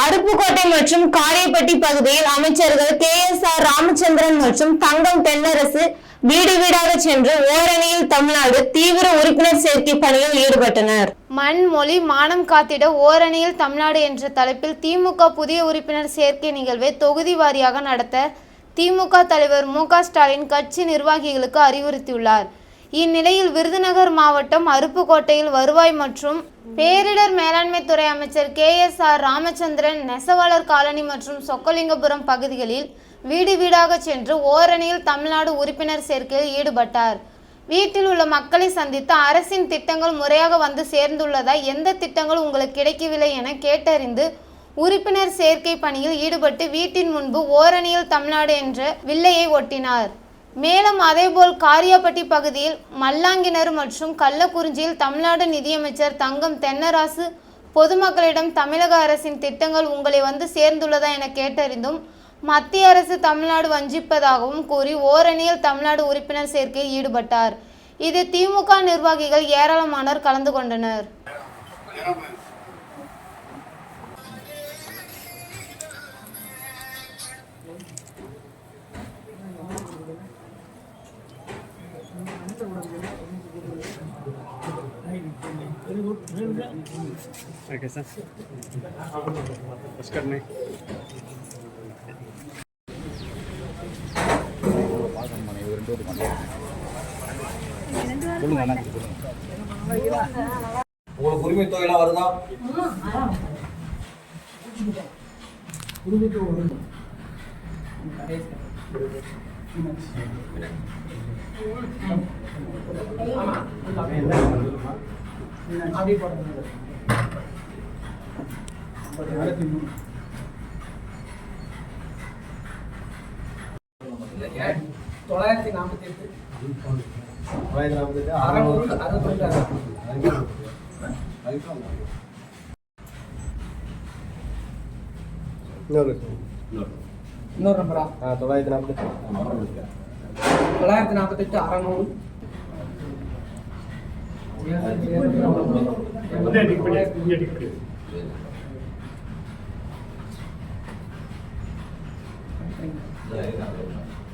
அருப்புக்கோட்டை மற்றும் காரியப்பட்டி பகுதியில் அமைச்சர்கள் கே எஸ் ஆர் ராமச்சந்திரன் மற்றும் தங்கம் தென்னரசு வீடு வீடாக சென்று ஓரணியில் தமிழ்நாடு தீவிர உறுப்பினர் சேர்க்கை பணியில் ஈடுபட்டனர். மண் மொழி மானம் காத்திட ஓரணியில் தமிழ்நாடு என்ற தலைப்பில் திமுக புதிய உறுப்பினர் சேர்க்கை நிகழ்வை தொகுதி வாரியாக நடத்த திமுக தலைவர் மு க ஸ்டாலின் கட்சி நிர்வாகிகளுக்கு அறிவுறுத்தியுள்ளார். இந்நிலையில் விருதுநகர் மாவட்டம் அருப்புக்கோட்டையில் வருவாய் மற்றும் பேரிடர் மேலாண்மை துறை அமைச்சர் கே எஸ் ஆர் ராமச்சந்திரன் நெசவாளர் காலனி மற்றும் சொக்கலிங்கபுரம் பகுதிகளில் வீடு வீடாக சென்று ஓரணியில் தமிழ்நாடு உறுப்பினர் சேர்க்கையில் ஈடுபட்டார். வீட்டில் உள்ள மக்களை சந்தித்து அரசின் திட்டங்கள் முறையாக வந்து சேர்ந்துள்ளதா எந்த திட்டங்கள் உங்களுக்கு கிடைக்கவில்லை என கேட்டறிந்து உறுப்பினர் சேர்க்கை பணியில் ஈடுபட்டு வீட்டின் முன்பு ஓரணியில் தமிழ்நாடு என்ற வில்லையை ஒட்டினார். மேலும் அதேபோல் காரியாபட்டி பகுதியில் மல்லாங்கிணறு மற்றும் கள்ளக்குறிஞ்சியில் தமிழ்நாடு நிதியமைச்சர் தங்கம் தென்னராசு பொதுமக்களிடம் தமிழக அரசின் திட்டங்கள் உங்களை வந்து சேர்ந்துள்ளதா என கேட்டறிந்தும் மத்திய அரசு தமிழ்நாடு வஞ்சிப்பதாகவும் கூறி ஓரணியில் தமிழ்நாடு உறுப்பினர் சேர்க்கையில் ஈடுபட்டார். இது திமுக நிர்வாகிகள் ஏராளமானோர் கலந்து கொண்டனர். ஓகே சார் ஃபஸ்ட் கண்ணு உங்களுக்கு உரிமை தொகையெல்லாம் வருதா? உரிமை தொகை தொள்ளாயிரத்தி நாற்பத்தி எட்டு அறநூறு அறுபத்தொன்று இன்னொரு நம்பரா? தொள்ளாயிரத்தி நாற்பத்தி தொள்ளாயிரத்தி நாற்பத்தெட்டு அறநூறு. Yeah, you got it.